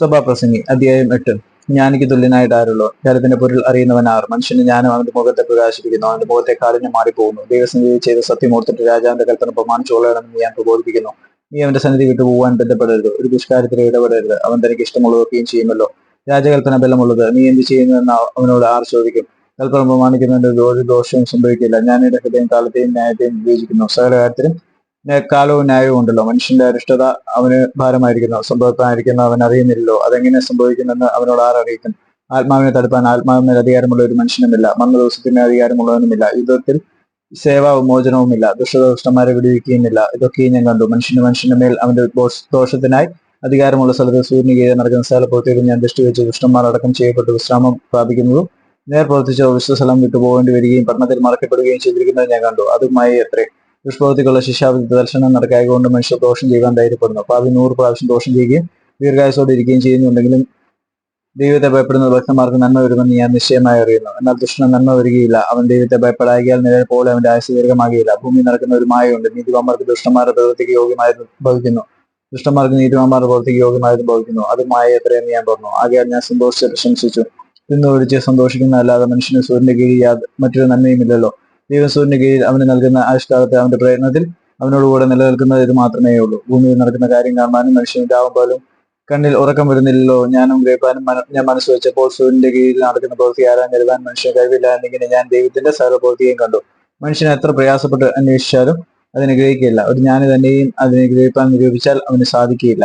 സഭാപ്രസംഗി അധ്യായം എട്ട്. ജ്ഞാനിക്ക് തുല്യനായിട്ട് ആരുള്ളൂ? ജലത്തിന്റെ പൊരുൾ അറിയുന്നവൻ ആർ. മനുഷ്യന് ജ്ഞാനം അവന്റെ മുഖത്തെ പ്രകാശിപ്പിക്കുന്നു. അവന്റെ മുഖത്തെ കാലിന് മാറിപ്പോകുന്നു. ദൈവസന്നിധി ചെയ്ത സത്യമോർത്തിട്ട് രാജാവിന്റെ കൽപ്പന പ്രമാണിച്ചുകൊള്ളണമെന്ന് ഞാൻ പ്രബോധിപ്പിക്കുന്നു. നീ അവന്റെ സന്നിധി വിട്ടു പോകാൻ ബന്ധപ്പെടരുത്. ഒരു ദുഷ്കാര്യത്തിൽ ഇടപെടരുത്. അവൻ തനിക്ക് ഇഷ്ടമുള്ളതൊക്കെയും ചെയ്യുമല്ലോ. രാജകൽപ്പന ബലമുള്ളത് നീ എന്ത് ചെയ്യുന്നുവെന്ന് അവനോട് ആർ ചോദിക്കും. കൽപ്പന പ്രമാണിക്കുന്നതിന്റെ ഒരു ദോഷവും സംഭവിക്കില്ല. ഞാൻ എന്റെ കാലത്തെയും ന്യായത്തെയും വിവേചിക്കുന്നു. സകല കാര്യത്തിലും കാലവും ന്യായവും ഉണ്ടല്ലോ മനുഷ്യന്റെ അരിഷ്ടത അവന് ഭാരമായിരിക്കുന്നു. സംഭവത്തായിരിക്കുന്ന അവൻ അറിയുന്നില്ലല്ലോ. അതെങ്ങനെ സംഭവിക്കുമെന്ന് അവനോട് ആർ അറിയിക്കും? ആത്മാവിനെ തടുപ്പാൻ ആത്മാവിന്മേൽ അധികാരമുള്ള ഒരു മനുഷ്യനുമില്ല. മന്ന ദിവസത്തിന് അധികാരമുള്ളവനുമില്ല. യുദ്ധത്തിൽ സേവാ വിമോചനവുമില്ല ദുഷ്ടദോഷ്ടന്മാരെ വിടുവിക്കുകയുമില്ല. ഇതൊക്കെയും ഞാൻ കണ്ടു. മനുഷ്യന് മനുഷ്യന്റെ മേൽ അവന്റെ ദോഷ- ദോഷത്തിനായി അധികാരമുള്ള സ്ഥലത്ത് സൂര്യന് കീഴെ നടക്കുന്ന സ്ഥലപ്പുറത്തേക്ക് ഞാൻ ദൃഷ്ടി വെച്ച് ദുഷ്ടന്മാർ അടക്കം ചെയ്യപ്പെട്ട്. വിശ്രാമം പ്രാപിക്കുന്നതും നേർ പ്രവർത്തിച്ച വിശ്വസ്ഥലം വിട്ടുപോകേണ്ടി വരികയും പഠനത്തിൽ മറക്കപ്പെടുകയും ചെയ്തിരിക്കുന്നത് ഞാൻ കണ്ടു. അതുമായി എത്രേ ദുഷ്പ്രവൃത്തിക്കുള്ള ശിക്ഷാവിധി ദർശനം നടക്കായതുകൊണ്ട് മനുഷ്യർ ദോഷം ചെയ്യാൻ ധൈര്യപ്പെടുന്നു. പാപി നൂറ് പ്രാവശ്യം ദോഷം ചെയ്യുകയും ദീർഘായുസോടെ ഇരിക്കുകയും ചെയ്യുന്നുണ്ടെങ്കിലും ദൈവത്തെ ഭയപ്പെടുന്ന ഭക്തന്മാർക്ക് നന്മ വരുമെന്ന് ഞാൻ നിശ്ചയമായി അറിയുന്നു. എന്നാൽ ദുഷ്ടന് നന്മ വരികയില്ല. അവൻ ദൈവത്തെ ഭയപ്പെടാകിയാൽ നിഴൽ പോലെ അവന്റെ ആയുസ് ദീർഘമാകിയില്ല ഭൂമി നടക്കുന്ന ഒരു മായയുണ്ട്. നീതിമാന്മാർക്ക് ദുഷ്ടന്മാരുടെ പ്രവൃത്തിക്ക് യോഗ്യമായത് ഭവിക്കുന്നു. ദുഷ്ടന്മാർക്ക് നീതിമാന്മാരുടെ പ്രവൃത്തിക്ക് യോഗ്യമായത് ഭവിക്കുന്നു. അത് മായ എത്രയെന്ന് ഞാൻ പറഞ്ഞു. ആകയാൽ ഞാൻ സന്തോഷിച്ച് പ്രശംസിച്ചു. തിന്നൊഴിച്ച് സന്തോഷിക്കുന്ന അല്ലാതെ മനുഷ്യന് സൂര്യന്റെ കീഴിൽ മറ്റൊരു നന്മയുമില്ലല്ലോ. ദൈവം സൂര്യന്റെ കീഴിൽ അവന് നൽകുന്ന ആവിഷ്കാരത്തെ അവന്റെ പ്രയത്നത്തിൽ അവനോടുകൂടെ നിലനിൽക്കുന്നത് ഇത് മാത്രമേ ഉള്ളൂ. ഭൂമിയിൽ നടക്കുന്ന കാര്യം കാണാനും മനുഷ്യന് രാവും കണ്ണിൽ ഉറക്കം വരുന്നില്ലല്ലോ. ഞാനും ഗ്രഹിപ്പാനും ഞാൻ മനസ്സ് വെച്ചപ്പോൾ സൂര്യന്റെ കീഴിൽ നടക്കുന്ന പ്രവൃത്തി ആരാൻ കരുതാൻ മനുഷ്യന് കഴിവില്ല എന്നിങ്ങനെ ഞാൻ ദൈവത്തിന്റെ സർവ പ്രവൃത്തിയെയും കണ്ടു. മനുഷ്യൻ എത്ര പ്രയാസപ്പെട്ട് അന്വേഷിച്ചാലും അതിനെ ഗ്രഹിക്കില്ല. ഒരു ജ്ഞാനി തന്നെയും അതിനെ ഗ്രഹിക്കാൻ നിരൂപിച്ചാൽ അവന് സാധിക്കുകയില്ല.